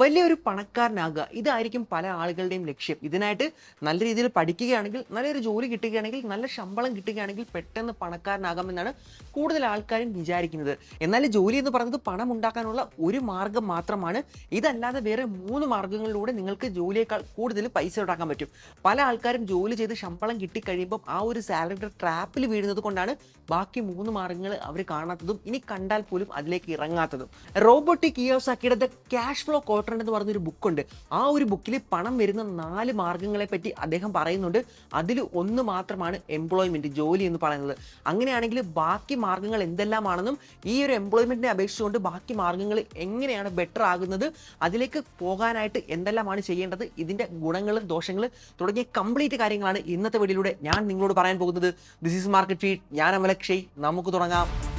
വലിയൊരു പണക്കാരനാകുക. ഇതായിരിക്കും പല ആളുകളുടെയും ലക്ഷ്യം. ഇതിനായിട്ട് നല്ല രീതിയിൽ പഠിക്കുകയാണെങ്കിൽ നല്ലൊരു ജോലി കിട്ടുകയാണെങ്കിൽ നല്ല ശമ്പളം കിട്ടുകയാണെങ്കിൽ പെട്ടെന്ന് പണക്കാരനാകാമെന്നാണ് കൂടുതൽ ആൾക്കാരും വിചാരിക്കുന്നത്. എന്നാൽ ജോലി എന്ന് പറയുന്നത് പണം ഉണ്ടാക്കാനുള്ള ഒരു മാർഗം മാത്രമാണ്. ഇതല്ലാതെ വേറെ മൂന്ന് മാർഗങ്ങളിലൂടെ നിങ്ങൾക്ക് ജോലിയേക്കാൾ കൂടുതൽ പൈസ ഉണ്ടാക്കാൻ പറ്റും. പല ആൾക്കാരും ജോലി ചെയ്ത് ശമ്പളം കിട്ടിക്കഴിയുമ്പം ആ ഒരു സാലറിയുടെ ട്രാപ്പിൽ വീഴുന്നത് കൊണ്ടാണ് ബാക്കി മൂന്ന് മാർഗങ്ങൾ അവർ കാണാത്തതും ഇനി കണ്ടാൽ പോലും അതിലേക്ക് ഇറങ്ങാത്തതും. റോബോട്ടിക് ഇയോസാക്കിയുടെ ദ ക്യാഷ് ഫ്ലോ കോട്രണ്ട് എന്ന് പറഞ്ഞൊരു ബുക്കുണ്ട് ആ ഒരു ബുക്കിൽ പണം വരുന്ന നാല് മാർഗങ്ങളെ പറ്റി അദ്ദേഹം പറയുന്നുണ്ട്. അതിൽ ഒന്ന് മാത്രമാണ് എംപ്ലോയ്മെന്റ് ജോലി എന്ന് പറയുന്നത്. അങ്ങനെയാണെങ്കിൽ ബാക്കി മാർഗങ്ങൾ എന്തെല്ലാമാണെന്നും ഈ ഒരു എംപ്ലോയ്മെന്റിനെ അപേക്ഷിച്ചുകൊണ്ട് ബാക്കി മാർഗങ്ങൾ എങ്ങനെയാണ് ബെറ്റർ ആകുന്നത് അതിലേക്ക് പോകാനായിട്ട് എന്തെല്ലാമാണ് ചെയ്യേണ്ടത് ഇതിന്റെ ഗുണങ്ങളും ദോഷങ്ങളും തുടങ്ങിയ കംപ്ലീറ്റ് കാര്യങ്ങളാണ് ഇന്നത്തെ വീഡിയോയിലൂടെ ഞാൻ നിങ്ങളോട് പറയാൻ പോകുന്നത്. ദിസ് ഈസ് മാർക്കറ്റ് ഫീഡ് ഞാൻ അമലക്ഷയ്. നമുക്ക് തുടങ്ങാം.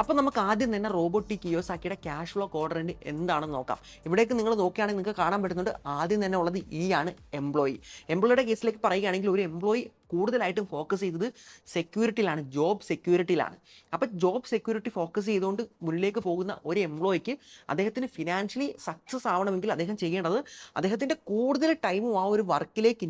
അപ്പോൾ നമുക്ക് ആദ്യം തന്നെ റോബോട്ടിക് കിയോസാക്കിയുടെ ക്യാഷ് ഫ്ലോ ക്വാഡ്രന്റ് എന്താണെന്ന് നോക്കാം. ഇവിടേക്ക് നിങ്ങൾ നോക്കുകയാണെങ്കിൽ നിങ്ങൾക്ക് കാണാൻ പറ്റുന്നുണ്ട് ആദ്യം തന്നെ ഉള്ളത് ഈ ആണ് എംപ്ലോയി എംപ്ലോയിയുടെ കേസിലേക്ക് പറയുകയാണെങ്കിൽ ഒരു എംപ്ലോയി കൂടുതലായിട്ടും ഫോക്കസ് ചെയ്തത് സെക്യൂരിറ്റിയിലാണ് ജോബ് സെക്യൂരിറ്റിയിലാണ് അപ്പോൾ ജോബ് സെക്യൂരിറ്റി ഫോക്കസ് ചെയ്തുകൊണ്ട് മുന്നിലേക്ക് പോകുന്ന ഒരു എംപ്ലോയിക്ക് അദ്ദേഹത്തിന് ഫിനാൻഷ്യലി സക്സസ് ആവണമെങ്കിൽ അദ്ദേഹം ചെയ്യേണ്ടത് അദ്ദേഹത്തിന്റെ കൂടുതൽ ടൈമും ആ ഒരു വർക്കിലേക്ക്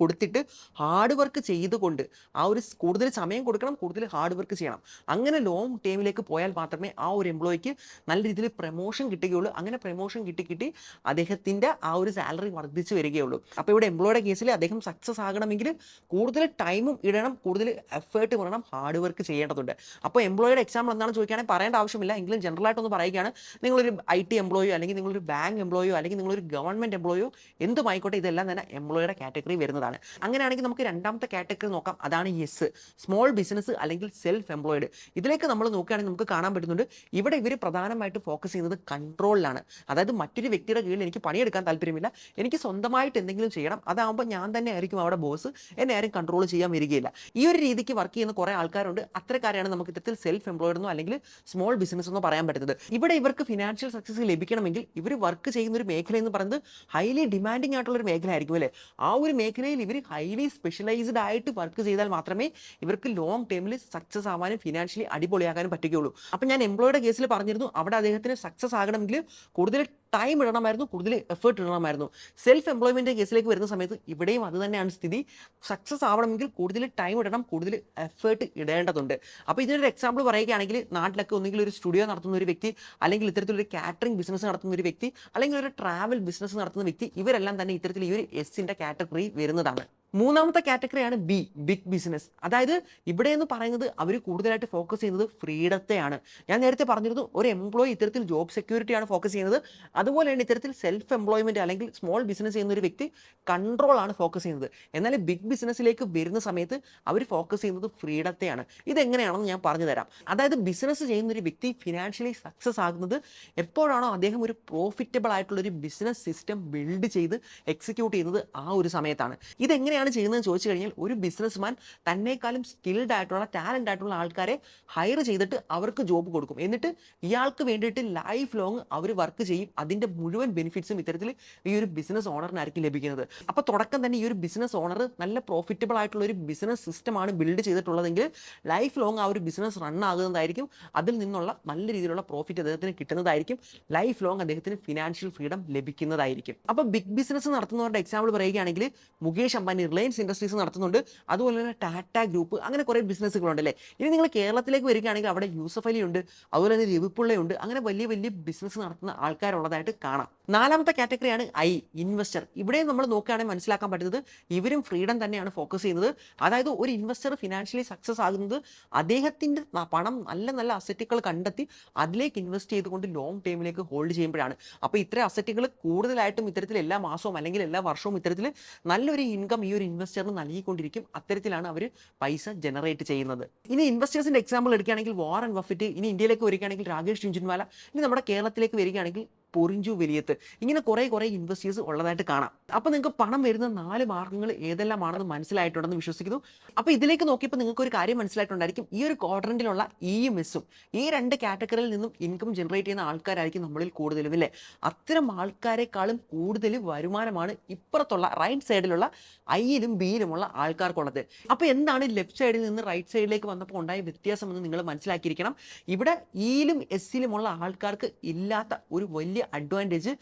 കൊടുത്തിട്ട് ഹാർഡ് വർക്ക് ചെയ്തുകൊണ്ട് ആ ഒരു കൂടുതൽ സമയം കൊടുക്കണം കൂടുതൽ ഹാർഡ് വർക്ക് ചെയ്യണം. അങ്ങനെ ലോങ് ടൈമിലേക്ക് പോയാൽ മാത്രമേ ആ ഒരു എംപ്ലോയിക്ക് നല്ല രീതിയിൽ പ്രൊമോഷൻ കിട്ടുകയുള്ളൂ. അങ്ങനെ പ്രൊമോഷൻ കിട്ടി കിട്ടി അദ്ദേഹത്തിന്റെ ആ ഒരു സാലറി വർദ്ധിച്ചു വരികയുള്ളൂ. അപ്പോൾ ഇവിടെ എംപ്ലോയുടെ കേസിൽ അദ്ദേഹം സക്സസ് ആകണമെങ്കിൽ കൂടുതൽ ടൈമും ഇടണം കൂടുതൽ എഫേർട്ട് ഇടണം ഹാർഡ് വർക്ക് ചെയ്യേണ്ടതുണ്ട്. അപ്പോൾ എംപ്ലോയിയുടെ എക്സാമ്പിൾ എന്താണെന്ന് ചോദിക്കുകയാണെങ്കിൽ പറയേണ്ട ആവശ്യമില്ല. എങ്കിലും ജനറൽ ആയിട്ടൊന്ന് പറയുകയാണ്. നിങ്ങളൊരു ഐ ടി എംപ്ലോയോ അല്ലെങ്കിൽ നിങ്ങളൊരു ബാങ്ക് എംപ്ലോയോ അല്ലെങ്കിൽ നിങ്ങളൊരു ഗവൺമെന്റ് എംപ്ലോയോ എന്തുമായിക്കോട്ടെ ഇതെല്ലാം തന്നെ എംപ്ലോയിയുടെ കാറ്റഗറി വരുന്നതാണ്. അങ്ങനെയാണെങ്കിൽ നമുക്ക് രണ്ടാമത്തെ കാറ്റഗറി നോക്കാം. അതാണ് യെസ് സ്മോൾ ബിസിനസ് അല്ലെങ്കിൽ സെൽഫ് എംപ്ലോയിഡ് ഇതിലേക്ക് നമ്മൾ നോക്കുകയാണെങ്കിൽ നമുക്ക് കാണാൻ പറ്റുന്നുണ്ട്. ഇവിടെ ഇവർ പ്രധാനമായിട്ട് ഫോക്കസ് ചെയ്യുന്നത് കൺട്രോളിലാണ് അതായത് മറ്റൊരു വ്യക്തിയുടെ കീഴിൽ എനിക്ക് പണിയെടുക്കാൻ താല്പര്യമില്ല. എനിക്ക് സ്വന്തമായിട്ട് എന്തെങ്കിലും ചെയ്യണം. അതാകുമ്പോൾ ഞാൻ തന്നെ ആയിരിക്കും അവിടെ ബോസ് എന്നെ ആരും ചെയ്യാൻ വരികയില്ല. ഈ ഒരു രീതിക്ക് വർക്ക് ചെയ്യുന്ന കുറേ ആൾക്കാരുണ്ട്. അത്തരക്കാരെയാണ് നമുക്ക് ഇത്തരത്തിൽ സെൽഫ് എംപ്ലോയിഡ് എന്നോ അല്ലെങ്കിൽ സ്മോൾ ബിസിനസ് എന്നോ പറയാൻ പറ്റുന്നത്. ഇവിടെ ഇവർക്ക് ഫിനാൻഷ്യൽ സക്സസ് ലഭിക്കണമെങ്കിൽ ഇവർ വർക്ക് ചെയ്യുന്ന ഒരു മേഖല എന്ന് പറയുന്നത് ഹൈലി ഡിമാൻഡിങ് ആയിട്ടുള്ള ഒരു മേഖല ആയിരിക്കും അല്ലേ? ആ ഒരു മേഖലയിൽ ഇവർ ഹൈലി സ്പെഷ്യലൈസ്ഡ് ആയിട്ട് വർക്ക് ചെയ്താൽ മാത്രമേ ഇവർക്ക് ലോങ് ടേമിൽ സക്സസ് ആവാനും ഫിനാൻഷ്യലി അടിപൊളിയാകാനും പറ്റുകയുള്ളൂ. അപ്പം ഞാൻ എംപ്ലോയിയുടെ കേസിൽ പറഞ്ഞിരുന്നു. അവിടെ അദ്ദേഹത്തിന് സക്സസ് ആകണമെങ്കിൽ കൂടുതൽ ടൈം ഇടണമായിരുന്നു കൂടുതൽ എഫേർട്ട് ഇടണമായിരുന്നു. സെൽഫ് എംപ്ലോയ്മെന്റ് കേസിലേക്ക് വരുന്ന സമയത്ത് ഇവിടെയും അത് തന്നെയാണ് സ്ഥിതി. സക്സസ് ആവണമെങ്കിൽ കൂടുതൽ ടൈം ഇടണം കൂടുതൽ എഫേർട്ട് ഇടേണ്ടതുണ്ട്. അപ്പോൾ ഇതിനൊരു എക്സാമ്പിൾ പറയുകയാണെങ്കിൽ നാട്ടിലൊക്കെ ഒന്നുകിൽ ഒരു സ്റ്റുഡിയോ നടത്തുന്ന ഒരു വ്യക്തി അല്ലെങ്കിൽ ഇത്തരത്തിലൊരു കാറ്ററിംഗ് ബിസിനസ് നടത്തുന്ന ഒരു വ്യക്തി അല്ലെങ്കിൽ ഒരു ട്രാവൽ ബിസിനസ് നടത്തുന്ന വ്യക്തി ഇവരെല്ലാം തന്നെ ഇത്തരത്തിൽ ഈ ഒരു എസിന്റെ കാറ്റഗറി വരുന്നതാണ്. മൂന്നാമത്തെ കാറ്റഗറിയാണ് ബി ബിഗ് ബിസിനസ് അതായത് ഇവിടെ എന്ന് പറയുന്നത് അവർ കൂടുതലായിട്ട് ഫോക്കസ് ചെയ്യുന്നത് ഫ്രീഡത്തെയാണ്. ഞാൻ നേരത്തെ പറഞ്ഞിരുന്നു ഒരു എംപ്ലോയി ഇത്തരത്തിൽ ജോബ് സെക്യൂരിറ്റിയാണ് ഫോക്കസ് ചെയ്യുന്നത്. അതുപോലെ തന്നെ ഇത്തരത്തിൽ സെൽഫ് എംപ്ലോയ്മെന്റ് അല്ലെങ്കിൽ സ്മോൾ ബിസിനസ് ചെയ്യുന്ന ഒരു വ്യക്തി കൺട്രോൾ ആണ് ഫോക്കസ് ചെയ്യുന്നത്. എന്നാൽ ബിഗ് ബിസിനസ്സിലേക്ക് വരുന്ന സമയത്ത് അവർ ഫോക്കസ് ചെയ്യുന്നത് ഫ്രീഡത്തെയാണ്. ഇതെങ്ങനെയാണെന്ന് ഞാൻ പറഞ്ഞു തരാം അതായത് ബിസിനസ് ചെയ്യുന്ന ഒരു വ്യക്തി ഫിനാൻഷ്യലി സക്സസ് ആകുന്നത് എപ്പോഴാണോ അദ്ദേഹം ഒരു പ്രോഫിറ്റബിൾ ആയിട്ടുള്ള ഒരു ബിസിനസ് സിസ്റ്റം ബിൽഡ് ചെയ്ത് എക്സിക്യൂട്ട് ചെയ്യുന്നത് ആ ഒരു സമയത്താണ്. ഇതെങ്ങനെയാണ് ചെയ്യുന്നതെന്ന് ചോദിച്ചു കഴിഞ്ഞാൽ ഒരു ബിസിനസ്മാൻ തന്നെക്കാളും സ്കിൽഡ് ആയിട്ടുള്ള ടാലന്റ് ആയിട്ടുള്ള ആൾക്കാരെ ഹയർ ചെയ്തിട്ട് അവർക്ക് ജോബ് കൊടുക്കും. എന്നിട്ട് ഇയാൾക്ക് വേണ്ടിയിട്ട് ലൈഫ് ലോങ് അവർ വർക്ക് ചെയ്യും. അതിന്റെ മുഴുവൻ ബെനിഫിറ്റ്സും ഇത്തരത്തിൽ ഈ ഒരു ബിസിനസ് ഓണറിനായിരിക്കും ലഭിക്കുന്നത്. അപ്പോൾ തുടക്കം തന്നെ ഈ ഒരു ബിസിനസ് ഓണർ നല്ല പ്രോഫിറ്റബിൾ ആയിട്ടുള്ള ഒരു ബിസിനസ് സിസ്റ്റമാണ് ബിൽഡ് ചെയ്തിട്ടുള്ളതെങ്കിൽ ലൈഫ് ലോങ് ആ ഒരു ബിസിനസ് റൺ ആകുന്നതായിരിക്കും. അതിൽ നിന്നുള്ള നല്ല രീതിയിലുള്ള പ്രോഫിറ്റ് അദ്ദേഹത്തിന് കിട്ടുന്നതായിരിക്കും. ലൈഫ് ലോങ് അദ്ദേഹത്തിന് ഫിനാൻഷ്യൽ ഫ്രീഡം ലഭിക്കുന്നതായിരിക്കും. അപ്പോൾ ബിഗ് ബിസിനസ് നടത്തുന്നവരുടെ എക്സാമ്പിൾ പറയുകയാണെങ്കിൽ മുകേഷ് അംബാനി റിലയൻസ് ഇൻഡസ്ട്രീസ് നടത്തുന്നുണ്ട്. അതുപോലെ തന്നെ ടാറ്റ ഗ്രൂപ്പ് അങ്ങനെ കുറേ ബിസിനസ്സുകളുണ്ട് അല്ലേ? ഇനി നിങ്ങൾ കേരളത്തിലേക്ക് വരികയാണെങ്കിൽ അവിടെ യൂസഫ് അലി ഉണ്ട് അതുപോലെ തന്നെ രവിപ്പിള്ളയുണ്ട് അങ്ങനെ വലിയ വലിയ ബിസിനസ് നടത്തുന്ന ആൾക്കാരുള്ളതായിട്ട് കാണാം. നാലാമത്തെ കാറ്റഗറിയാണ് ഐ ഇൻവെസ്റ്റർ. ഇവിടെ നമ്മൾ നോക്കുകയാണെങ്കിൽ മനസ്സിലാക്കാൻ പറ്റുന്നത് ഇവരും ഫ്രീഡം തന്നെയാണ് ഫോക്കസ് ചെയ്യുന്നത്. അതായത് ഒരു ഇൻവെസ്റ്റർ ഫിനാൻഷ്യലി സക്സസ് ആകുന്നത് അദ്ദേഹത്തിന്റെ പണം നല്ല നല്ല അസറ്റുകൾ കണ്ടെത്തി അതിലേക്ക് ഇൻവെസ്റ്റ് ചെയ്തുകൊണ്ട് ലോങ് ടൈമിലേക്ക് ഹോൾഡ് ചെയ്യുമ്പോഴാണ്. അപ്പോൾ ഇത്ര അസറ്റുകൾ കൂടുതലായിട്ടും ഇത്തരത്തിൽ എല്ലാ മാസവും അല്ലെങ്കിൽ എല്ലാ വർഷവും ഇത്തരത്തിൽ നല്ലൊരു ഇൻകം ഈ ഒരു ഇൻവെസ്റ്ററിന് നൽകിക്കൊണ്ടിരിക്കും. അത്തരത്തിലാണ് അവർ പൈസ ജനറേറ്റ് ചെയ്യുന്നത്. ഇനി ഇൻവെസ്റ്റേഴ്സിന്റെ എക്സാമ്പിൾ എടുക്കുകയാണെങ്കിൽ വാറൻ ബഫറ്റ് ഇനി ഇന്ത്യയിലേക്ക് വരികയാണെങ്കിൽ രാകേഷ് ജുൻജുൻവാല ഇനി നമ്മുടെ കേരളത്തിലേക്ക് വരികയാണെങ്കിൽ പൊറിഞ്ചു വലിയത്ത്. ഇങ്ങനെ കുറേ കുറേ ഇൻവെസ്റ്റേഴ്സ് ഉള്ളതായിട്ട് കാണാം. അപ്പോൾ നിങ്ങൾക്ക് പണം വരുന്ന നാല് മാർഗങ്ങൾ ഏതെല്ലാമാണെന്ന് മനസ്സിലായിട്ടുണ്ടെന്ന് വിശ്വസിക്കുന്നു. അപ്പോൾ ഇതിലേക്ക് നോക്കിയപ്പോൾ നിങ്ങൾക്ക് ഒരു കാര്യം മനസ്സിലായിട്ടുണ്ടായിരിക്കും. ഈ ഒരു ക്വാഡ്രന്റിലുള്ള ഈ എസും ഈ രണ്ട് കാറ്റഗറിയിൽ നിന്നും ഇൻകം ജനറേറ്റ് ചെയ്യുന്ന ആൾക്കാരായിരിക്കും നമ്മളിൽ കൂടുതലും അല്ലേ അത്തരം ആൾക്കാരെക്കാളും കൂടുതൽ വരുമാനമാണ് ഇപ്പുറത്തുള്ള റൈറ്റ് സൈഡിലുള്ള ഐയിലും ബിയിലുമുള്ള ആൾക്കാർക്കുള്ളത്. അപ്പോൾ എന്താണ് ലെഫ്റ്റ് സൈഡിൽ നിന്ന് റൈറ്റ് സൈഡിലേക്ക് വന്നപ്പോൾ ഉണ്ടായ വ്യത്യാസം എന്ന് നിങ്ങൾ മനസ്സിലാക്കിയിരിക്കണം. ഇവിടെ ഇയിലും എസ്സിലുമുള്ള ആൾക്കാർക്ക് ഇല്ലാത്ത ഒരു വലിയ വലിയ അഡ്വാന്റേജ്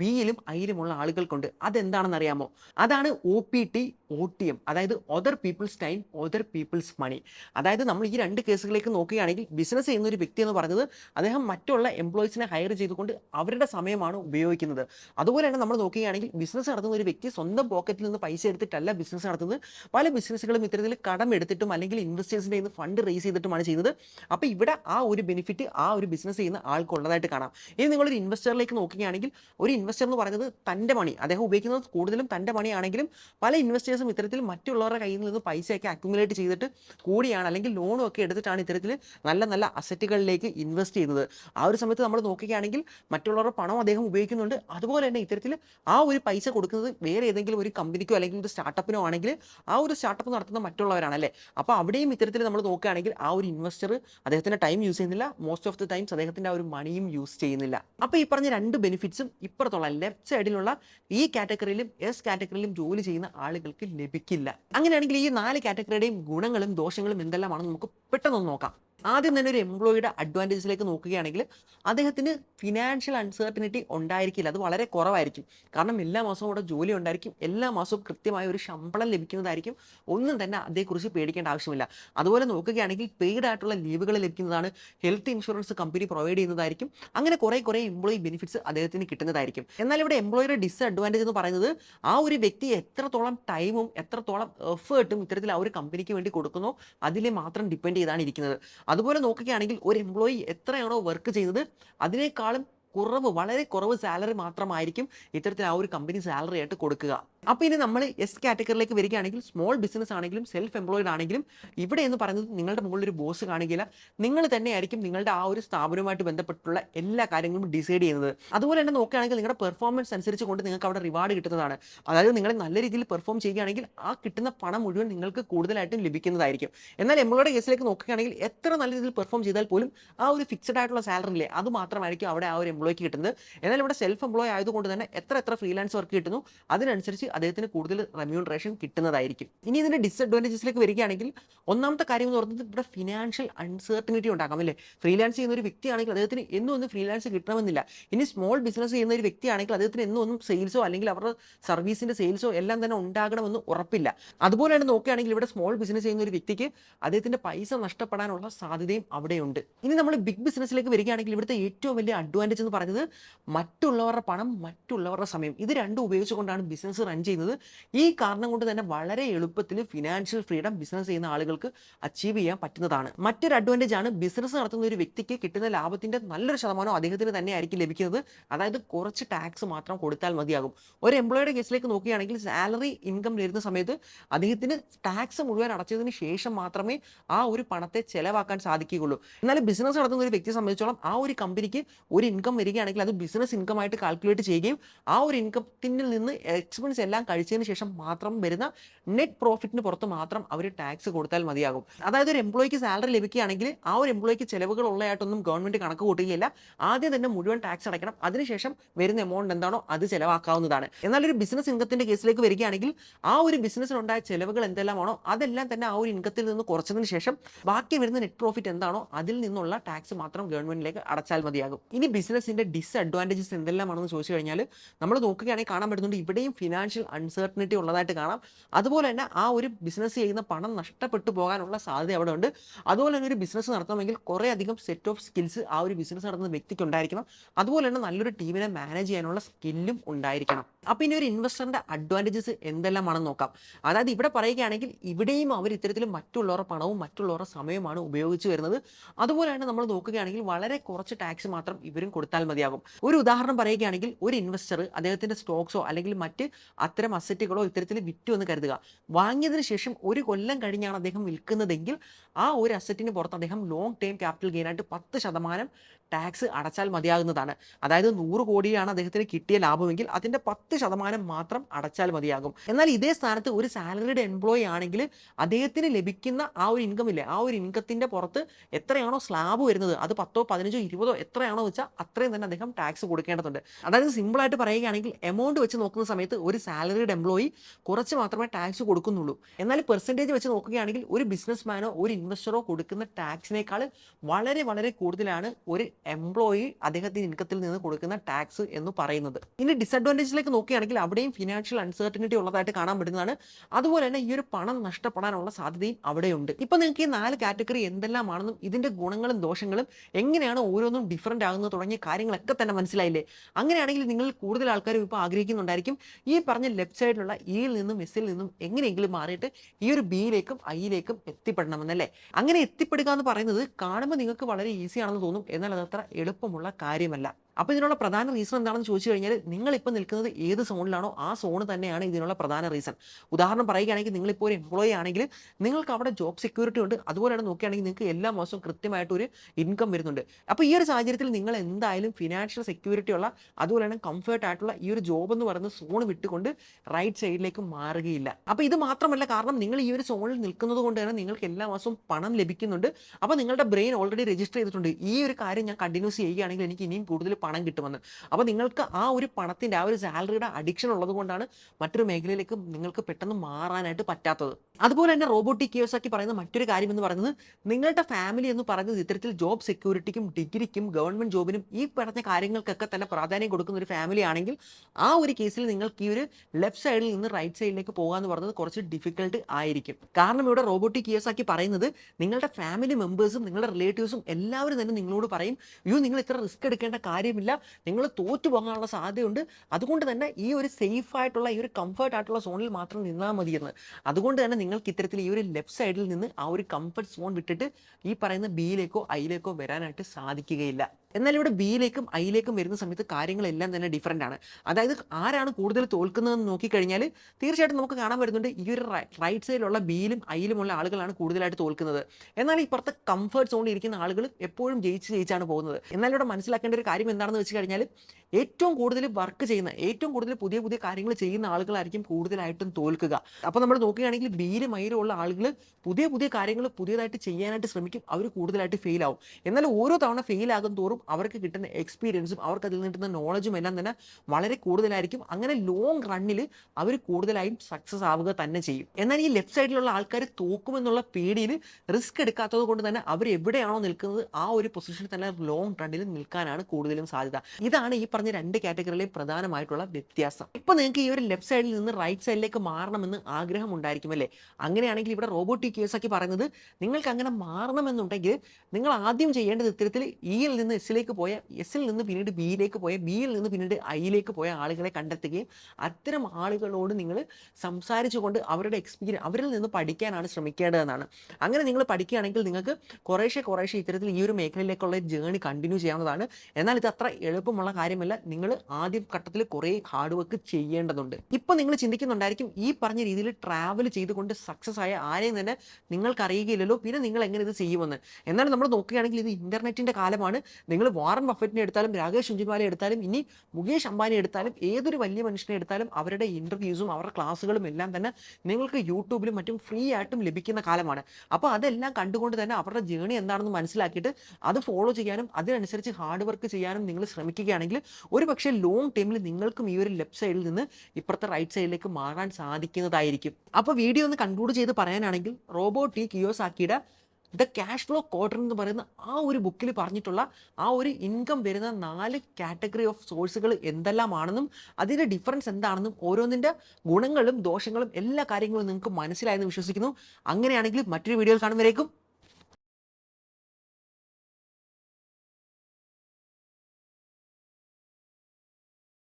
ബിയിലും ഐയിലുമുള്ള ആളുകൾക്കുണ്ട്. അതെന്താണെന്ന് അറിയാമോ അതാണ് O P T O T M അതായത് other people's time other people's money അതായത് നമ്മൾ ഈ രണ്ട് കേസുകളിലേക്ക് നോക്കുകയാണെങ്കിൽ ബിസിനസ് ചെയ്യുന്ന ഒരു വ്യക്തി എന്ന് പറയുന്നത് അദ്ദേഹം മറ്റുള്ള എംപ്ലോയീസിനെ ഹയർ ചെയ്തുകൊണ്ട് അവരുടെ സമയമാണ് ഉപയോഗിക്കുന്നത്. അതുപോലെ തന്നെ നമ്മൾ നോക്കുകയാണെങ്കിൽ ബിസിനസ് നടത്തുന്ന ഒരു വ്യക്തി സ്വന്തം പോക്കറ്റിൽ നിന്ന് പൈസ എടുത്തിട്ടല്ല ബിസിനസ് നടത്തുന്നത്. പല ബിസിനസ്സുകളും ഇത്തരത്തിൽ കടം എടുത്തിട്ടും അല്ലെങ്കിൽ ഇൻവെസ്റ്റേഴ്സിന്റെ നിന്ന് ഫണ്ട് റേസ് ചെയ്തിട്ടുമാണ് ചെയ്യുന്നത്. അപ്പോൾ ഇവിടെ ആ ഒരു ബെനിഫിറ്റ് ആ ഒരു ബിസിനസ് ചെയ്യുന്ന ആൾക്കുള്ളതായിട്ട് കാണാം. ഇനി നിങ്ങളൊരു ഇൻവെസ്റ്ററിലേക്ക് നോക്കുകയാണെങ്കിൽ ഒരു ഇൻവെസ്റ്റർ എന്ന് പറയുന്നത് തന്റെ മണി അദ്ദേഹം ഉപയോഗിക്കുന്നത് കൂടുതലും തന്റെ മണിയാണെങ്കിലും പല ഇൻവെസ്റ്റേഴ്സും ഇത്തരത്തിൽ മറ്റുള്ളവരുടെ കയ്യിൽ നിന്ന് പൈസയൊക്കെ അക്യുമുലേറ്റ് ചെയ്തിട്ട് കൂടിയാണ് അല്ലെങ്കിൽ ലോണും ഒക്കെ എടുത്തിട്ടാണ് ഇത്തരത്തിൽ നല്ല നല്ല അസറ്റുകളിലേക്ക് ഇൻവെസ്റ്റ് ചെയ്യുന്നത്. ആ ഒരു സമയത്ത് നമ്മൾ നോക്കുകയാണെങ്കിൽ മറ്റുള്ളവരുടെ പണം അദ്ദേഹം ഉപയോഗിക്കുന്നുണ്ട്. അതുപോലെ തന്നെ ഇത്തരത്തിൽ ആ ഒരു പൈസ കൊടുക്കുന്നത് വേറെ ഏതെങ്കിലും ഒരു കമ്പനിക്കോ അല്ലെങ്കിൽ ഒരു സ്റ്റാർട്ടപ്പിനോ ആണെങ്കിൽ ആ ഒരു സ്റ്റാർട്ടപ്പ് നടത്തുന്ന മറ്റുള്ളവരാണ് അല്ലേ? അപ്പോൾ അവിടെയും ഇത്തരത്തിൽ നമ്മൾ നോക്കുകയാണെങ്കിൽ ആ ഒരു ഇൻവെസ്റ്റർ അദ്ദേഹത്തിന്റെ ടൈം യൂസ് ചെയ്യുന്നില്ല. മോസ്റ്റ് ഓഫ് ദി ടൈംസ് അദ്ദേഹത്തിന്റെ ആ ഒരു മണിയും യൂസ് ചെയ്യുന്നില്ല. അപ്പോൾ ഈ പറഞ്ഞ രണ്ട് ബെനിഫിറ്റ്സും ഇപ്പുറത്തുള്ള ലെഫ്റ്റ് സൈഡിലുള്ള ഈ കാറ്റഗറിയിലും എസ് കാറ്റഗറിയിലും ജോലി ചെയ്യുന്ന ആളുകൾക്ക് ലഭിക്കില്ല. അങ്ങനെയാണെങ്കിൽ ഈ നാല് കാറ്റഗറിയുടെയും ഗുണങ്ങളും ദോഷങ്ങളും എന്തെല്ലാമാണെന്ന് നമുക്ക് പെട്ടെന്ന് നോക്കാം. ആദ്യം തന്നെ ഒരു എംപ്ലോയിയുടെ അഡ്വാന്റേജിലേക്ക് നോക്കുകയാണെങ്കിൽ അദ്ദേഹത്തിന് ഫിനാൻഷ്യൽ അൺസർട്ടനിറ്റി ഉണ്ടായിരിക്കില്ല. അത് വളരെ കുറവായിരിക്കും. കാരണം എല്ലാ മാസവും അവിടെ ജോലി ഉണ്ടായിരിക്കും. എല്ലാ മാസവും കൃത്യമായ ഒരു ശമ്പളം ലഭിക്കുന്നതായിരിക്കും. ഒന്നും തന്നെ അതേക്കുറിച്ച് പേടിക്കേണ്ട ആവശ്യമില്ല. അതുപോലെ നോക്കുകയാണെങ്കിൽ പെയ്ഡ് ആയിട്ടുള്ള ലീവുകൾ ലഭിക്കുന്നതാണ് ഹെൽത്ത് ഇൻഷുറൻസ് കമ്പനി പ്രൊവൈഡ് ചെയ്യുന്നതായിരിക്കും. അങ്ങനെ കുറേ കുറേ എംപ്ലോയി ബെനിഫിറ്റ്സ് അദ്ദേഹത്തിന് കിട്ടുന്നതായിരിക്കും. എന്നാൽ ഇവിടെ എംപ്ലോയിയുടെ ഡിസ്അഡ്വാന്റേജ് എന്ന് പറയുന്നത് ആ ഒരു വ്യക്തി എത്രത്തോളം ടൈമും എത്രത്തോളം എഫേർട്ടും ഇത്തരത്തിൽ ആ ഒരു കമ്പനിക്ക് വേണ്ടി കൊടുക്കുന്നു അതിലെ മാത്രം ഡിപ്പെൻഡ് ചെയ്താണ് ഇരിക്കുന്നത്. അതുപോലെ നോക്കുകയാണെങ്കിൽ ഒരു എംപ്ലോയി എത്രയാണോ വർക്ക് ചെയ്തത് അതിനേക്കാളും കുറവ് വളരെ കുറവ് സാലറി മാത്രമായിരിക്കും ഇത്തരത്തിൽ ആ ഒരു കമ്പനി സാലറി ആയിട്ട് കൊടുക്കുക. അപ്പോൾ ഇനി നമ്മൾ എസ് കാറ്റഗറിയിലേക്ക് വരികയാണെങ്കിൽ സ്മോൾ ബിസിനസ് ആണെങ്കിലും സെൽഫ് എംപ്ലോയിഡ് ആണെങ്കിലും ഇവിടെ എന്ന് പറയുന്നത് നിങ്ങളുടെ മുകളിൽ ഒരു ബോസ് കാണുകയില്ല നിങ്ങൾ തന്നെയായിരിക്കും നിങ്ങളുടെ ആ ഒരു സ്ഥാപനവുമായിട്ട് ബന്ധപ്പെട്ടുള്ള എല്ലാ കാര്യങ്ങളും ഡിസൈഡ് ചെയ്യുന്നത്. അതുപോലെ തന്നെ നോക്കുകയാണെങ്കിൽ നിങ്ങളുടെ പെർഫോമൻസ് അനുസരിച്ച് കൊണ്ട് നിങ്ങൾക്ക് അവിടെ റിവാർഡ് കിട്ടുന്നതാണ്. അതായത് നിങ്ങൾ നല്ല രീതിയിൽ പെർഫോം ചെയ്യുകയാണെങ്കിൽ ആ കിട്ടുന്ന പണം മുഴുവൻ നിങ്ങൾക്ക് കൂടുതലായിട്ടും ലഭിക്കുന്നതായിരിക്കും. എന്നാൽ എംപ്ലോയുടെ കേസിലേക്ക് നോക്കുകയാണെങ്കിൽ എത്ര നല്ല രീതിയിൽ പെർഫോം ചെയ്താൽ പോലും ആ ഒരു ഫിക്സഡ് ആയിട്ടുള്ള സാലറി ഇല്ലേ അത് മാത്രമായിരിക്കും അവിടെ ആ ഒരു എംപ്ലോയ്ക്ക് കിട്ടുന്നത്. എന്നാൽ ഇവിടെ സെൽഫ് എംപ്ലോയ് ആയതുകൊണ്ട് തന്നെ എത്ര എത്ര ഫ്രീലാൻസ് വർക്ക് കിട്ടുന്നു അതിനനുസരിച്ച് അദ്ദേഹത്തിന് കൂടുതൽ റെമ്യൂണറേഷൻ കിട്ടുന്നതായിരിക്കും. ഇനി ഇതിന്റെ ഡിസഡ്വാന്റേജസിലേക്ക് വരികയാണെങ്കിൽ ഒന്നാമത്തെ കാര്യം എന്ന് പറയുന്നത് ഇവിടെ ഫിനാൻഷ്യൽ അൺസർട്ടനിറ്റി ഉണ്ടാകാം അല്ലേ? ഫ്രീലാൻസ് ചെയ്യുന്ന ഒരു വ്യക്തിയാണെങ്കിൽ അദ്ദേഹത്തിന് എന്നും ഒന്നും ഫ്രീലാൻസ് കിട്ടണമെന്നില്ല. ഇനി സ്മോൾ ബിസിനസ് ചെയ്യുന്ന ഒരു വ്യക്തിയാണെങ്കിൽ അദ്ദേഹത്തിന് എന്നും ഒന്നും സെയിൽസോ അല്ലെങ്കിൽ അവരുടെ സർവീസിന്റെ സെയിൽസോ എല്ലാം തന്നെ ഉണ്ടാകണമെന്ന് ഉറപ്പില്ല. അതുപോലെ തന്നെ നോക്കുകയാണെങ്കിൽ ഇവിടെ സ്മോൾ ബിസിനസ് ചെയ്യുന്ന ഒരു വ്യക്തിക്ക് അദ്ദേഹത്തിന്റെ പൈസ നഷ്ടപ്പെടാനുള്ള സാധ്യതയും അവിടെയുണ്ട്. ഇനി നമ്മൾ ബിഗ് ബിസിനസ്സിലേക്ക് വരികയാണെങ്കിൽ ഇവിടുത്തെ ഏറ്റവും വലിയ അഡ്വാന്റേജ് എന്ന് പറയുന്നത് മറ്റുള്ളവരുടെ പണം മറ്റുള്ളവരുടെ സമയം. ഇത് രണ്ടും ഉപയോഗിച്ചുകൊണ്ടാണ് ബിസിനസ് റൺ ചെയ്യുന്നത് ഈ കാരണം കൊണ്ട് തന്നെ വളരെ എളുപ്പത്തിൽ ഫിനാൻഷ്യൽ ഫ്രീഡം ബിസിനസ് ചെയ്യുന്ന ആളുകൾക്ക് അച്ചീവ് ചെയ്യാൻ പറ്റുന്നതാണ്. മറ്റൊരു അഡ്വാന്റേജ് ആണ് ബിസിനസ് നടത്തുന്ന ഒരു വ്യക്തിക്ക് കിട്ടുന്ന ലാഭത്തിന്റെ നല്ലൊരു ശതമാനം അദ്ദേഹത്തിന് തന്നെ ആയിരിക്കും ലഭിക്കുന്നത്. അതായത് കുറച്ച് ടാക്സ് മാത്രം കൊടുത്താൽ മതിയാകും. ഒരു എംപ്ലോയിയുടെ കേസിലേക്ക് നോക്കുകയാണെങ്കിൽ സാലറി ഇൻകം വരുന്ന സമയത്ത് അദ്ദേഹത്തിന് ടാക്സ് മുഴുവൻ അടച്ചതിന് ശേഷം മാത്രമേ ആ ഒരു പണത്തെ ചെലവാക്കാൻ സാധിക്കുകയുള്ളൂ. എന്നാൽ ബിസിനസ് നടത്തുന്ന ഒരു വ്യക്തിയെ സംബന്ധിച്ചോളം ആ ഒരു കമ്പനിക്ക് ഒരു ഇൻകം വരികയാണെങ്കിൽ അത് ബിസിനസ് ഇൻകം ആയിട്ട് കാൽക്കുലേറ്റ് ചെയ്യുകയും ആ ഒരു ഇൻകത്തിൽ നിന്ന് എക്സ്പെൻസ് എല്ലാം കഴിച്ചതിന് ശേഷം മാത്രം വരുന്ന നെറ്റ് പ്രോഫിറ്റിന് പുറത്ത് മാത്രം അവർ ടാക്സ് കൊടുത്താൽ മതിയാകും. അതായത് ഒരു എംപ്ലോയിക്ക് സാലറി ലഭിക്കുകയാണെങ്കിൽ ആ ഒരു എംപ്ലോയിക്ക് ചിലവുകൾ ഉള്ളതായിട്ടൊന്നും ഗവൺമെന്റ് കണക്ക് കൂട്ടുകയില്ല. ആദ്യം തന്നെ മുഴുവൻ ടാക്സ് അടയ്ക്കണം. അതിനുശേഷം വരുന്ന എമൗണ്ട് എന്താണോ അത് ചെലവാക്കാവുന്നതാണ്. എന്നാൽ ഒരു ബിസിനസ് ഇൻകത്തിന്റെ കേസിലേക്ക് വരികയാണെങ്കിൽ ആ ഒരു ബിസിനസ്സിനുണ്ടായ ചെലവുകൾ എന്തെല്ലാമാണോ അതെല്ലാം തന്നെ ആ ഒരു ഇൻകത്തിൽ നിന്ന് കുറച്ചതിന് ശേഷം ബാക്കി വരുന്ന നെറ്റ് പ്രോഫിറ്റ് എന്താണോ അതിൽ നിന്നുള്ള ടാക്സ് മാത്രം ഗവൺമെന്റിലേക്ക് അടച്ചാൽ മതിയാകും. ഇനി ബിസിനസിന്റെ ഡിസ്അഡ്വാന്റേജസ് എന്തെല്ലാമാണെന്ന് ചോദിച്ചു കഴിഞ്ഞാൽ നമ്മൾ നോക്കുകയാണെങ്കിൽ കാണാൻ പറ്റുന്നുണ്ട് ഇവിടെയും ഫിനാൻഷ്യൽ അൺസർട്ടനിറ്റി ഉള്ളതായിട്ട് കാണാം. അതുപോലെ തന്നെ ആ ഒരു ബിസിനസ് ചെയ്യുന്ന പണം നഷ്ടപ്പെട്ടു പോകാനുള്ള സാധ്യത അവിടെ ഉണ്ട്. അതുപോലെ തന്നെ ഒരു ബിസിനസ് നടത്തണമെങ്കിൽ കുറേ അധികം സെറ്റ് ഓഫ് സ്കിൽസ് ആ ഒരു ബിസിനസ് നടത്തുന്ന വ്യക്തിക്ക് ഉണ്ടായിരിക്കണം. അതുപോലെ തന്നെ നല്ലൊരു ടീമിനെ മാനേജ് ചെയ്യാനുള്ള സ്കില്ലും ഉണ്ടായിരിക്കണം. അപ്പോൾ ഇനി ഒരു ഇൻവെസ്റ്ററിന്റെ അഡ്വാന്റേജസ് എന്തെല്ലാമാണെന്ന് നോക്കാം. അതായത് ഇവിടെ പറയുകയാണെങ്കിൽ ഇവിടെയും അവർ ഇത്തരത്തിൽ മറ്റുള്ളവരുടെ പണവും മറ്റുള്ളവരുടെ സമയമാണ് ഉപയോഗിച്ച് വരുന്നത്. അതുപോലെ തന്നെ നമ്മൾ നോക്കുകയാണെങ്കിൽ വളരെ കുറച്ച് ടാക്സ് മാത്രം ഇവരും കൊടുത്താൽ മതിയാകും. ഒരു ഉദാഹരണം പറയുകയാണെങ്കിൽ ഒരു ഇൻവെസ്റ്റർ അദ്ദേഹത്തിന്റെ സ്റ്റോക്സോ അല്ലെങ്കിൽ മറ്റ് അത്തരം അസറ്റുകളോ ഇത്തരത്തിൽ വിറ്റു എന്ന് കരുതുക. വാങ്ങിയതിന് ശേഷം ഒരു കൊല്ലം കഴിഞ്ഞാണ് അദ്ദേഹം വിൽക്കുന്നതെങ്കിൽ ആ ഒരു അസറ്റിന് പുറത്ത് അദ്ദേഹം ലോങ് ടേം ക്യാപിറ്റൽ ഗെയിൻ ആയിട്ട് പത്ത് ശതമാനം ടാക്സ് അടച്ചാൽ മതിയാകുന്നതാണ്. അതായത് നൂറ് കോടിയാണ് അദ്ദേഹത്തിന് കിട്ടിയ ലാഭമെങ്കിൽ അതിന്റെ പത്ത് ശതമാനം മാത്രം അടച്ചാൽ മതിയാകും. എന്നാൽ ഇതേ സ്ഥാനത്ത് ഒരു സാലറിഡ് എംപ്ലോയി ആണെങ്കിൽ അദ്ദേഹത്തിന് ലഭിക്കുന്ന ആ ഒരു ഇൻകം ഇല്ലേ ആ ഒരു ഇൻകത്തിന്റെ പുറത്ത് എത്രയാണോ സ്ലാബ് വരുന്നത് അത് പത്തോ പതിനഞ്ചോ ഇരുപതോ എത്രയാണോ വെച്ചാൽ അത്രയും തന്നെ അദ്ദേഹം ടാക്സ് കൊടുക്കേണ്ടതുണ്ട്. അതായത് സിമ്പിൾ ആയിട്ട് പറയുകയാണെങ്കിൽ എമൗണ്ട് വെച്ച് നോക്കുന്ന സമയത്ത് ഒരു സാലറിഡ് എംപ്ലോയി കുറച്ച് മാത്രമേ ടാക്സ് കൊടുക്കുന്നുള്ളൂ. എന്നാൽ പെർസെന്റേജ് വെച്ച് നോക്കുകയാണെങ്കിൽ ഒരു ബിസിനസ്മാനോ ഒരു ഇൻവെസ്റ്ററോ കൊടുക്കുന്ന ടാക്സിനേക്കാൾ വളരെ വളരെ കൂടുതലാണ് ഒരു എംപ്ലോയി അദ്ദേഹത്തിന്റെ ഇൻകത്തിൽ നിന്ന് കൊടുക്കുന്ന ടാക്സ് എന്ന് പറയുന്നത്. ഇനി ഡിസഡ്വാന്റേജിലേക്ക് നോക്കുകയാണെങ്കിൽ അവിടെയും ഫിനാൻഷ്യൽ അൺസർട്ടനിറ്റി ഉള്ളതായിട്ട് കാണാൻ പറ്റുന്നതാണ്. അതുപോലെ തന്നെ ഈ ഒരു പണം നഷ്ടപ്പെടാനുള്ള സാധ്യതയും അവിടെയുണ്ട്. ഇപ്പൊ നിങ്ങൾക്ക് ഈ നാല് കാറ്റഗറി എന്തെല്ലാമാണെന്നും ഇതിന്റെ ഗുണങ്ങളും ദോഷങ്ങളും എങ്ങനെയാണ് ഓരോന്നും ഡിഫറന്റ് ആകുന്നത് തുടങ്ങിയ കാര്യങ്ങളൊക്കെ തന്നെ മനസ്സിലായില്ലേ? അങ്ങനെയാണെങ്കിൽ നിങ്ങൾ കൂടുതൽ ആൾക്കാരും ഇപ്പോൾ ആഗ്രഹിക്കുന്നുണ്ടായിരിക്കും. ഈ പറഞ്ഞ ലെഫ്റ്റ് സൈഡിലുള്ള ഇയിൽ നിന്നും എസ്സിൽ നിന്നും എങ്ങനെയെങ്കിലും മാറിയിട്ട് ഈ ഒരു ബിയിലേക്കും ഐയിലേക്കും എത്തിപ്പെടണമെന്നല്ലേ? അങ്ങനെ എത്തിപ്പെടുക എന്ന് പറയുന്നത് കാണുമ്പോൾ നിങ്ങൾക്ക് വളരെ ഈസി ആണെന്ന് തോന്നും. എന്നാൽ അതത്ര എളുപ്പമുള്ള കാര്യമല്ല. അപ്പോൾ ഇതിനുള്ള പ്രധാന റീസൺ എന്താണെന്ന് ചോദിച്ചു കഴിഞ്ഞാൽ നിങ്ങൾ ഇപ്പോൾ നിൽക്കുന്നത് ഏത് സോണിലാണോ ആ സോൺ തന്നെയാണ് ഇതിനുള്ള പ്രധാന റീസൺ ഉദാഹരണം പറയുകയാണെങ്കിൽ നിങ്ങളിപ്പോൾ ഒരു എംപ്ലോയി ആണെങ്കിൽ നിങ്ങൾക്ക് അവിടെ ജോബ് സെക്യൂരിറ്റി ഉണ്ട്. അതുപോലെയാണ് നോക്കുകയാണെങ്കിൽ നിങ്ങൾക്ക് എല്ലാ മാസവും കൃത്യമായിട്ട് ഒരു ഇൻകം വരുന്നുണ്ട്. അപ്പോൾ ഈ ഒരു സാഹചര്യത്തിൽ നിങ്ങൾ എന്തായാലും ഫിനാൻഷ്യൽ സെക്യൂരിറ്റി ഉള്ള അതുപോലെ തന്നെ കംഫർട്ട് ആയിട്ടുള്ള ഈ ഒരു ജോബ് എന്ന് പറയുന്ന സോൺ വിട്ടുകൊണ്ട് റൈറ്റ് സൈഡിലേക്ക് മാറുകയില്ല. അപ്പോൾ ഇത് മാത്രമല്ല കാരണം നിങ്ങൾ ഈ ഒരു സോണിൽ നിൽക്കുന്നത് കൊണ്ട് തന്നെ നിങ്ങൾക്ക് എല്ലാ മാസവും പണം ലഭിക്കുന്നുണ്ട്. അപ്പോൾ നിങ്ങളുടെ ബ്രെയിൻ ഓൾറെഡി രജിസ്റ്റർ ചെയ്തിട്ടുണ്ട്. ഈ ഒരു കാര്യം ഞാൻ കണ്ടിന്യൂസ് ചെയ്യുകയാണെങ്കിൽ എനിക്ക് ഇനിയും കൂടുതൽ പണം കിട്ടുമെന്ന്. അപ്പോൾ നിങ്ങൾക്ക് ആ ഒരു പണത്തിന്റെ ആ ഒരു സാലറിയുടെ അഡിക്ഷൻ ഉള്ളത് കൊണ്ടാണ് മറ്റൊരു മേഖലയിലേക്ക് നിങ്ങൾക്ക് പെട്ടെന്ന് മാറാനായിട്ട് പറ്റാത്തത്. അതുപോലെ തന്നെ റോബോട്ടിക് കിയോസാക്കി പറയുന്ന മറ്റൊരു കാര്യം എന്ന് പറയുന്നത് നിങ്ങളുടെ ഫാമിലി എന്ന് പറയുന്നത് ഇത്തരത്തിൽ ജോബ് സെക്യൂരിറ്റിക്കും ഡിഗ്രിക്കും ഗവൺമെന്റ് ജോബിനും ഈ പറഞ്ഞ കാര്യങ്ങൾക്കൊക്കെ തന്നെ പ്രാധാന്യം കൊടുക്കുന്ന ഒരു ഫാമിലി ആണെങ്കിൽ ആ ഒരു കേസിൽ നിങ്ങൾക്ക് ഈ ഒരു ലെഫ്റ്റ് സൈഡിൽ നിന്ന് റൈറ്റ് സൈഡിലേക്ക് പോകാന്ന് പറയുന്നത് കുറച്ച് ഡിഫിക്കൽട്ട് ആയിരിക്കും. കാരണം ഇവിടെ റോബോട്ടിക് കിയോസാക്കി പറയുന്നത് നിങ്ങളുടെ ഫാമിലി മെമ്പേഴ്സും നിങ്ങളുടെ റിലേറ്റീവ്സും എല്ലാവരും തന്നെ നിങ്ങളോട് പറയും അയ്യോ നിങ്ങൾ ഇത്ര റിസ്ക് എടുക്കേണ്ട കാര്യമില്ല. നിങ്ങൾ തോറ്റു പോകാനുള്ള സാധ്യതയുണ്ട്. അതുകൊണ്ട് തന്നെ ഈ ഒരു സേഫ് ആയിട്ടുള്ള ഈ ഒരു കംഫർട്ട് ആയിട്ടുള്ള സോണിൽ മാത്രം നിന്നാൽ മതിയെന്ന് അതുകൊണ്ട് തന്നെ നിങ്ങൾക്ക് ഇത്തരത്തിൽ ഈ ഒരു ലെഫ്റ്റ് സൈഡിൽ നിന്ന് ആ ഒരു കംഫർട്ട് സോൺ വിട്ടിട്ട് ഈ പറയുന്ന ബിയിലേക്കോ ഐയിലേക്കോ വരാനായിട്ട് സാധിക്കുകയില്ല. എന്നാൽ ഇവിടെ ബിയിലേക്കും ഐയിലേക്കും വരുന്ന സമയത്ത് കാര്യങ്ങളെല്ലാം തന്നെ ഡിഫറന്റ് ആണ്. അതായത് ആരാണ് കൂടുതൽ തോൽക്കുന്നതെന്ന് നോക്കിക്കഴിഞ്ഞാൽ തീർച്ചയായിട്ടും നമുക്ക് കാണാൻ വരുന്നുണ്ട് ഈ ഒരു റൈറ്റ് സൈഡിലുള്ള ബിയിലും ഐയിലുമുള്ള ആളുകളാണ് കൂടുതലായിട്ട് തോൽക്കുന്നത്. എന്നാൽ ഇപ്പുറത്തെ കംഫർട്ട് സോണിൽ ഇരിക്കുന്ന ആളുകൾ എപ്പോഴും ജയിച്ച് ജയിച്ചാണ് പോകുന്നത്. എന്നാൽ ഇവിടെ മനസ്സിലാക്കേണ്ട ഒരു കാര്യം എന്താണെന്ന് വെച്ച് കഴിഞ്ഞാൽ ഏറ്റവും കൂടുതൽ വർക്ക് ചെയ്യുന്ന ഏറ്റവും കൂടുതൽ പുതിയ പുതിയ കാര്യങ്ങൾ ചെയ്യുന്ന ആളുകളായിരിക്കും കൂടുതലായിട്ടും തോൽക്കുക. അപ്പോൾ നമ്മൾ നോക്കുകയാണെങ്കിൽ ബിയിലും ഐയിലും ഉള്ള ആളുകൾ പുതിയ പുതിയ കാര്യങ്ങൾ പുതിയതായിട്ട് ചെയ്യാനായിട്ട് ശ്രമിക്കും അവർ കൂടുതലായിട്ട് ഫെയിൽ ആവും. എന്നാൽ ഓരോ തവണ ഫെയിൽ ആകും തോറും അവർക്ക് കിട്ടുന്ന എക്സ്പീരിയൻസും അവർക്ക് അതിൽ നിന്ന് കിട്ടുന്ന നോളജും എല്ലാം തന്നെ വളരെ കൂടുതലായിരിക്കും. അങ്ങനെ ലോങ് റണ്ണിൽ അവർ കൂടുതലായും സക്സസ് ആവുക തന്നെ ചെയ്യും. എന്നാൽ ഈ ലെഫ്റ്റ് സൈഡിലുള്ള ആൾക്കാർ തോക്കുമെന്നുള്ള പേടിയിൽ റിസ്ക് എടുക്കാത്തത് കൊണ്ട് തന്നെ അവർ എവിടെയാണോ നിൽക്കുന്നത് ആ ഒരു പൊസിഷനിൽ തന്നെ ലോങ് റണ്ണിൽ നിൽക്കാനാണ് കൂടുതലും സാധ്യത. ഇതാണ് ഈ പറഞ്ഞ രണ്ട് കാറ്റഗറിയിലെയും പ്രധാനമായിട്ടുള്ള വ്യത്യാസം. ഇപ്പൊ നിങ്ങൾക്ക് ഈ ഒരു ലെഫ്റ്റ് സൈഡിൽ നിന്ന് റൈറ്റ് സൈഡിലേക്ക് മാറണമെന്ന് ആഗ്രഹം ഉണ്ടായിരിക്കും അല്ലേ? അങ്ങനെയാണെങ്കിൽ ഇവിടെ റോബോട്ടിക് കേസ് ആക്കി പറയുന്നത് നിങ്ങൾക്ക് അങ്ങനെ മാറണമെന്നുണ്ടെങ്കിൽ നിങ്ങൾ ആദ്യം ചെയ്യേണ്ടത് ഇത്തരത്തിൽ ഇയിൽ നിന്ന് എസ്സിലേക്ക് പോയ എസ്സിൽ നിന്ന് പിന്നീട് ബിയിലേക്ക് പോയ ബിയിൽ നിന്ന് പിന്നീട് ഐയിലേക്ക് പോയ ആളുകളെ കണ്ടെത്തുകയും അത്തരം ആളുകളോട് നിങ്ങൾ സംസാരിച്ചുകൊണ്ട് അവരുടെ എക്സ്പീരിയൻസ് അവരിൽ നിന്ന് പഠിക്കാനാണ് ശ്രമിക്കേണ്ടതെന്നാണ് അങ്ങനെ നിങ്ങൾ പഠിക്കുകയാണെങ്കിൽ നിങ്ങൾക്ക് കുറേശ്ശെ കുറേശ്ശെ ഇത്തരത്തിൽ ഈ ഒരു മേഖലയിലേക്കുള്ള ജേണി കണ്ടിന്യൂ ചെയ്യാവുന്നതാണ്. എന്നാൽ ഇത് അത്ര എളുപ്പമുള്ള കാര്യമല്ല. നിങ്ങൾ ആദ്യം ഘട്ടത്തിൽ കുറേ ഹാർഡ് വർക്ക് ചെയ്യേണ്ടതുണ്ട്. ഇപ്പം നിങ്ങൾ ചിന്തിക്കുന്നുണ്ടായിരിക്കും ഈ പറഞ്ഞ രീതിയിൽ ട്രാവൽ ചെയ്തുകൊണ്ട് സക്സസ് ആയ ആരെയും തന്നെ നിങ്ങൾക്ക് അറിയുകയില്ലല്ലോ പിന്നെ നിങ്ങൾ എങ്ങനെ ഇത് ചെയ്യുമെന്ന്? എന്നാൽ നമ്മൾ നോക്കുകയാണെങ്കിൽ ഇത് ഇന്റർനെറ്റിന്റെ കാലമാണ്. നിങ്ങൾ വാറൻ ബഫറ്റിനെ എടുത്താലും രാകേഷ് ചുഞ്ചിമാലെ എടുത്താലും ഇനി മുകേഷ് അംബാനി എടുത്താലും ഏതൊരു വലിയ മനുഷ്യനെ എടുത്താലും അവരുടെ ഇന്റർവ്യൂസും അവരുടെ ക്ലാസ്സുകളും എല്ലാം തന്നെ നിങ്ങൾക്ക് യൂട്യൂബിലും മറ്റും ഫ്രീ ആയിട്ടും ലഭിക്കുന്ന കാലമാണ്. അപ്പോൾ അതെല്ലാം കണ്ടുകൊണ്ട് തന്നെ അവരുടെ ജേണി എന്താണെന്ന് മനസ്സിലാക്കിയിട്ട് അത് ഫോളോ ചെയ്യാനും അതിനനുസരിച്ച് ഹാർഡ് വർക്ക് ചെയ്യാനും നിങ്ങൾ ശ്രമിക്കുകയാണെങ്കിൽ ഒരു പക്ഷേ ലോങ് ടൈമിൽ നിങ്ങൾക്കും ഈ ഒരു ലെഫ്റ്റ് സൈഡിൽ നിന്ന് ഇപ്പുറത്തെ റൈറ്റ് സൈഡിലേക്ക് മാറാൻ സാധിക്കുന്നതായിരിക്കും. അപ്പോൾ വീഡിയോ ഒന്ന് കൺക്ലൂഡ് ചെയ്ത് പറയാനാണെങ്കിൽ റോബോട്ടി ടി കിയോസാക്കിയുടെ ദ ക്യാഷ് ഫ്ലോ ക്വാർട്ടർ എന്ന് പറയുന്ന ആ ഒരു ബുക്കിൽ പറഞ്ഞിട്ടുള്ള ആ ഒരു ഇൻകം വരുന്ന നാല് കാറ്റഗറി ഓഫ് സോഴ്സുകൾ എന്തെല്ലാമാണെന്നും അതിന്റെ ഡിഫറൻസ് എന്താണെന്നും ഓരോന്നിന്റെ ഗുണങ്ങളും ദോഷങ്ങളും എല്ലാ കാര്യങ്ങളും നിങ്ങൾക്ക് മനസ്സിലായെന്ന് വിശ്വസിക്കുന്നു. അങ്ങനെയാണെങ്കിൽ മറ്റൊരു വീഡിയോയിൽ കാണുമ്പോഴേക്കും